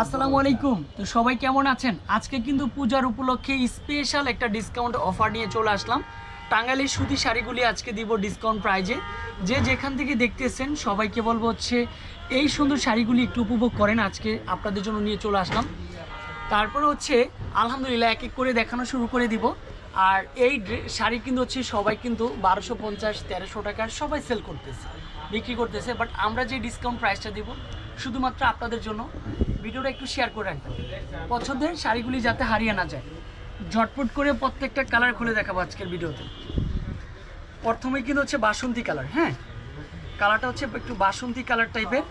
আসসালামু আলাইকুম। তো সবাই কেমন আছেন? আজকে কিন্তু পূজার উপলক্ষে স্পেশাল একটা ডিসকাউন্ট অফার নিয়ে চলে আসলাম। টাঙ্গাইলের সুতি শাড়িগুলি আজকে দিব ডিসকাউন্ট প্রাইজে যে যেখান থেকে দেখতেছেন, সবাইকে বলব হচ্ছে, এই সুন্দর শাড়িগুলি একটু উপভোগ করেন আজকে, আপনাদের জন্য নিয়ে চলে আসলাম। তারপরে হচ্ছে, আলহামদুলিল্লাহ, এক এক করে দেখানো শুরু করে দিব। আর এই শাড়ি কিন্তু হচ্ছে সবাই কিন্তু বারোশো পঞ্চাশ, তেরোশো টাকার সবাই সেল করতেছে, বিক্রি করতেছে। বাট আমরা যে ডিসকাউন্ট প্রাইসটা দিব, শুধুমাত্র আপনাদের জন্য। ভিডিওটা একটু শেয়ার করে রাখবেন। পছন্দের শাড়িগুলি যাতে হারিয়ে না যায়। ঝটপট করে প্রত্যেকটা কালার খুলে দেখাবো আজকের ভিডিওতে। প্রথমে কিন্তু হচ্ছে বাসন্তী কালার হ্যাঁ? কালারটা হচ্ছে একটু বাসন্তী কালার টাইপের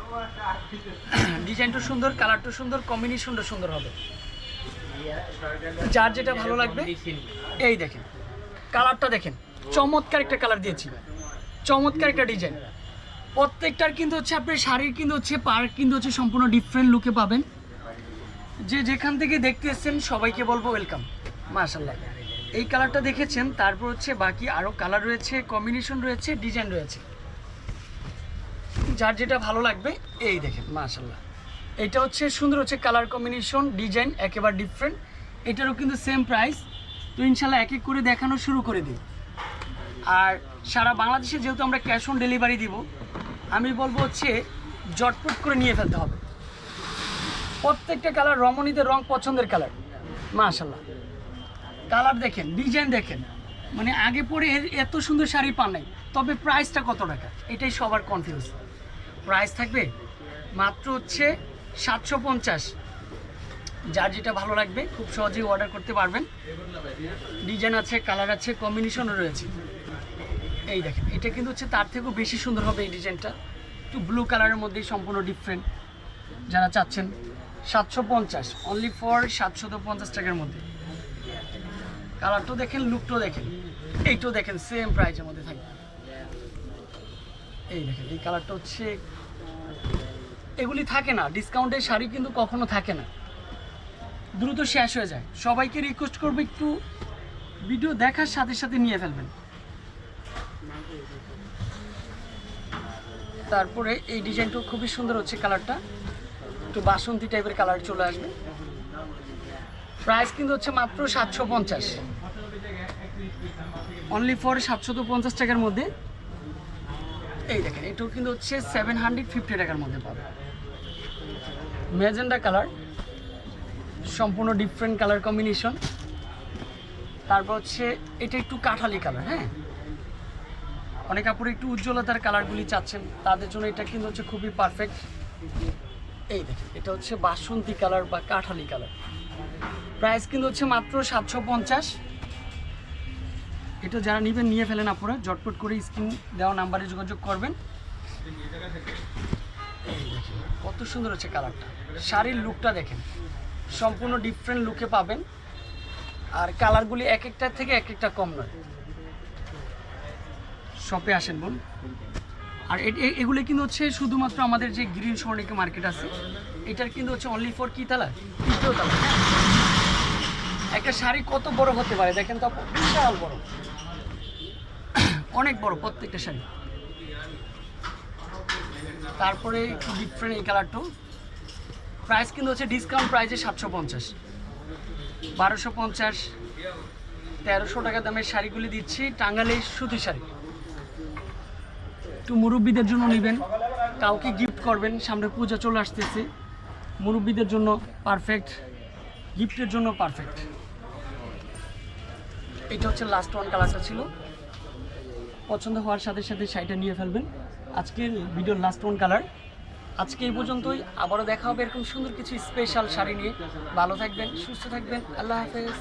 ডিজাইনটা সুন্দর কালারটা সুন্দর কম্বিনেশনটা সুন্দর হবে। যার যেটা ভালো লাগবে, এই দেখেন, কালারটা দেখেন, চমৎকার একটা কালার দিয়েছি। চমৎকার একটা ডিজাইন। প্রত্যেকটার কিন্তু হচ্ছে আপনার শাড়ির কিন্তু হচ্ছে পার কিন্তু হচ্ছে সম্পূর্ণ ডিফারেন্ট লুকে পাবেন। যে যেখান থেকে দেখতে এসছেন, সবাইকে বলব ওয়েলকাম মাশাল্লাহ এই কালারটা দেখেছেন, তারপর হচ্ছে বাকি আরও কালার রয়েছে কম্বিনেশন রয়েছে ডিজাইন রয়েছে। যার যেটা ভালো লাগবে, এই দেখেন মাশাল্লাহ এটা হচ্ছে সুন্দর হচ্ছে কালার কম্বিনেশন ডিজাইন একেবারে ডিফারেন্ট এটারও কিন্তু সেম প্রাইস তো ইনশাল্লাহ এক এক করে দেখানো শুরু করে দিই। আর সারা বাংলাদেশে যেহেতু আমরা ক্যাশ অন ডেলিভারি দিব, আমি বলব হচ্ছে জটপট করে নিয়ে ফেলতে হবে। প্রত্যেকটা কালার রমণীদের রং পছন্দের কালার মাশাল্লাহ কালার দেখেন ডিজাইন দেখেন। মানে আগে পরে এত সুন্দর শাড়ি পান নাই। তবে প্রাইসটা কত টাকা? এটাই সবার কনফিউজ প্রাইস থাকবে মাত্র হচ্ছে সাতশো পঞ্চাশ। যার যেটা ভালো লাগবে, খুব সহজেই অর্ডার করতে পারবেন। ডিজাইন আছে কালার আছে কম্বিনেশনও রয়েছে। এই দেখেন, এটা কিন্তু হচ্ছে তার থেকেও বেশি সুন্দর হবে এই ডিজাইনটা একটু ব্লু কালারের মধ্যেই সম্পূর্ণ ডিফারেন্ট যারা চাচ্ছেন, সাতশো পঞ্চাশ অনলি ফর সাতশত পঞ্চাশ টাকার মধ্যে। কালারটাও দেখেন লুকটাও দেখেন। এইটাও দেখেন সেম প্রাইসের মধ্যে থাকবে। এই দেখেন, এই কালারটা হচ্ছে এগুলি থাকে না। ডিসকাউন্টের শাড়ি কিন্তু কখনো থাকে না। দ্রুত শেষ হয়ে যায়। সবাইকে রিকোয়েস্ট করব একটু ভিডিও দেখার সাথে সাথে নিয়ে ফেলবেন। তারপরে এই ডিজাইনটাও খুবই সুন্দর হচ্ছে কালারটা। একটু বাসন্তী টাইপের কালার চলে আসবে। প্রাইস কিন্তু হচ্ছে মাত্র সাতশো পঞ্চাশ। অনলি ফর সাতশো পঞ্চাশ টাকার মধ্যে। এই দেখেন, এটাও কিন্তু হচ্ছে সেভেন হান্ড্রেড ফিফটি টাকার মধ্যে পাবে। ম্যাজেন্ডা কালার, সম্পূর্ণ ডিফারেন্ট কালার কম্বিনেশন তারপর হচ্ছে, এটা একটু কাঠালি কালার হ্যাঁ? অনেক কাপড়ে একটু উজ্জ্বলতার কালারগুলি চাচ্ছেন, তাদের জন্য এটা কিন্তু হচ্ছে খুবই পারফেক্ট এই দেখেন, এটা হচ্ছে বাসন্তী কালার বা কাঠালি কালার। প্রাইস কিন্তু হচ্ছে মাত্র সাতশো পঞ্চাশ। এটা যারা নেবেন, নিয়ে ফেলেন আপনারা জটপট করে স্ক্রিন দেওয়া নাম্বারে যোগাযোগ করবেন। কত সুন্দর হচ্ছে কালারটা। শাড়ির লুকটা দেখেন। সম্পূর্ণ ডিফারেন্ট লুকে পাবেন। আর কালারগুলি এক একটার থেকে এক একটা কম নয়। শপে আসেন বোন আর এগুলো কিন্তু হচ্ছে শুধুমাত্র আমাদের যে গ্রিন স্বর্ণিকা মার্কেট আছে, এটার কিন্তু হচ্ছে অনলি ফর কি তালা? তৃতীয় তালা। একটা শাড়ি কত বড় হতে পারে? দেখেন তো বিশাল বড়। অনেক বড় প্রত্যেকটা শাড়ি। তারপরে একটু ডিফারেন্ট এই কালারটাও প্রাইস কিন্তু হচ্ছে ডিসকাউন্ট প্রাইসে সাতশো পঞ্চাশ। বারোশো পঞ্চাশ, তেরোশো টাকা দামের শাড়িগুলি দিচ্ছি টাঙ্গালে সুতি শাড়ি। একটু মুরব্বীদের জন্য নেবেন। কাউকে গিফট করবেন, সামনে পূজা চলে আসতেছে। মুরব্বীদের জন্য পারফেক্ট গিফটের জন্য পারফেক্ট এটা হচ্ছে লাস্ট ওয়ান কালারটা ছিল। পছন্দ হওয়ার সাথে সাথে শাড়িটা নিয়ে ফেলবেন। আজকের ভিডিওর লাস্ট ওয়ান কালার আজকে এই পর্যন্তই। আবারও দেখা হবে এরকম সুন্দর কিছু স্পেশাল শাড়ি নিয়ে। ভালো থাকবেন, সুস্থ থাকবেন। আল্লাহ হাফেজ।